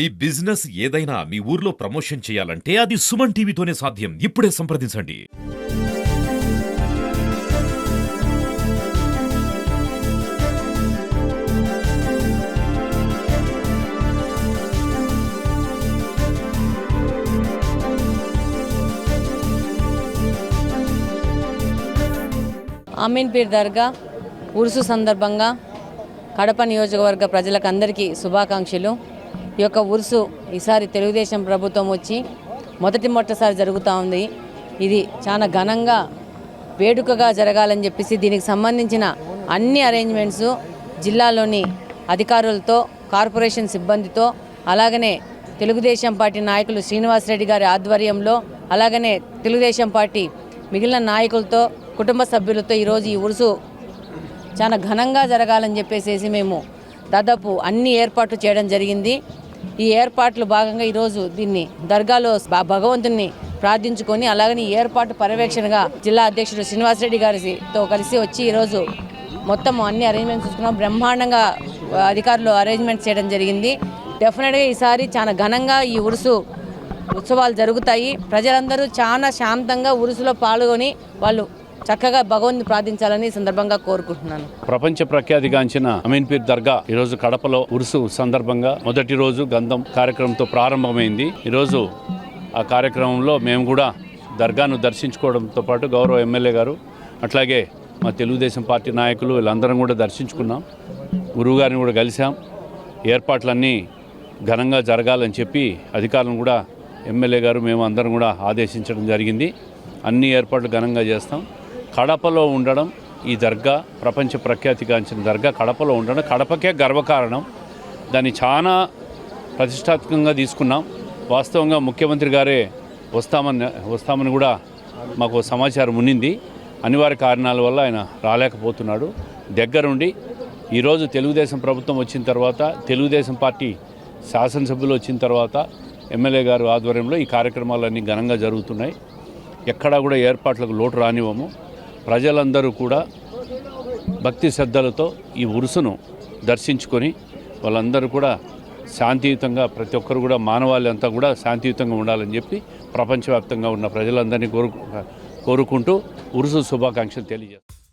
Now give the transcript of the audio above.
ఈ బిజినెస్ ఏదైనా మీ ఊర్లో ప్రమోషన్ చేయాలంటే అది సుమన్ టీవీతోనే సాధ్యం. ఇప్పుడే సంప్రదించండి. అమీన్పీర్ దర్గా ఉరుసు సందర్భంగా కడప నియోజకవర్గ ప్రజలకు అందరికీ శుభాకాంక్షలు. ఈ యొక్క ఉరుసు ఈసారి తెలుగుదేశం ప్రభుత్వం వచ్చి మొదటి మొట్టసారి జరుగుతూ ఉంది. ఇది చాలా ఘనంగా వేడుకగా జరగాలని చెప్పేసి దీనికి సంబంధించిన అన్ని అరేంజ్మెంట్స్ జిల్లాలోని అధికారులతో కార్పొరేషన్ సిబ్బందితో అలాగనే తెలుగుదేశం పార్టీ నాయకులు శ్రీనివాసరెడ్డి గారి ఆధ్వర్యంలో అలాగనే తెలుగుదేశం పార్టీ మిగిలిన నాయకులతో కుటుంబ సభ్యులతో ఈరోజు ఈ ఉరుసు చాలా ఘనంగా జరగాలని చెప్పేసేసి మేము దాదాపు అన్ని ఏర్పాట్లు చేయడం జరిగింది. ఈ ఏర్పాట్లు భాగంగా ఈరోజు దీన్ని దర్గాలో భగవంతుని ప్రార్థించుకొని అలాగని ఈ ఏర్పాటు పర్యవేక్షణగా జిల్లా అధ్యక్షుడు శ్రీనివాసరెడ్డి గారితో కలిసి వచ్చి ఈరోజు మొత్తం అన్ని అరేంజ్మెంట్స్ చూసుకున్నాం. బ్రహ్మాండంగా అధికారులు అరేంజ్మెంట్స్ చేయడం జరిగింది. డెఫినెట్గా ఈసారి చాలా ఘనంగా ఈ ఉరుసు ఉత్సవాలు జరుగుతాయి. ప్రజలందరూ చాలా శాంతంగా ఉరుసులో పాల్గొని వాళ్ళు చక్కగా భగవంతుని ప్రార్థించాలని ఈ సందర్భంగా కోరుకుంటున్నాను. ప్రపంచ ప్రఖ్యాతిగాంచిన అమీన్పీర్ దర్గా ఈరోజు కడపలో ఉరుసు సందర్భంగా మొదటి రోజు గంధం కార్యక్రమంతో ప్రారంభమైంది. ఈరోజు ఆ కార్యక్రమంలో మేము కూడా దర్గాను దర్శించుకోవడంతో పాటు గౌరవ ఎమ్మెల్యే గారు అట్లాగే మా తెలుగుదేశం పార్టీ నాయకులు వీళ్ళందరం కూడా దర్శించుకున్నాం. గురువుగారిని కూడా కలిసాం ఏర్పాట్లన్నీ ఘనంగా జరగాలని చెప్పి అధికారులను కూడా ఎమ్మెల్యే గారు మేము అందరం కూడా ఆదేశించడం జరిగింది. అన్ని ఏర్పాట్లు ఘనంగా చేస్తాం. కడపలో ఉండడం ఈ దర్గా ప్రపంచ ప్రఖ్యాతిగాంచిన దర్గా కడపలో ఉండడం కడపకే గర్వకారణం. దాన్ని చాలా ప్రతిష్టాత్మకంగా తీసుకున్నాం. వాస్తవంగా ముఖ్యమంత్రి గారే వస్తామని వస్తామని కూడా మాకు సమాచారం ఉన్నింది. అనివార్య కారణాల వల్ల ఆయన రాలేకపోతున్నాడు. దగ్గరుండి ఈరోజు తెలుగుదేశం ప్రభుత్వం వచ్చిన తర్వాత తెలుగుదేశం పార్టీ శాసనసభ్యులు వచ్చిన తర్వాత ఎమ్మెల్యే గారు ఆధ్వర్యంలో ఈ కార్యక్రమాలన్నీ ఘనంగా జరుగుతున్నాయి. ఎక్కడా కూడా ఏర్పాట్లకు లోటు రానివ్వము. ప్రజలందరూ కూడా భక్తి శ్రద్ధలతో ఈ ఉరుసును దర్శించుకొని వాళ్ళందరూ కూడా శాంతియుతంగా ప్రతి ఒక్కరు కూడా మానవాళి అంతా కూడా శాంతియుతంగా ఉండాలని చెప్పి ప్రపంచవ్యాప్తంగా ఉన్న ప్రజలందరినీ కోరు కోరుకుంటూ ఉరుసు శుభాకాంక్షలు తెలియజేస్తారు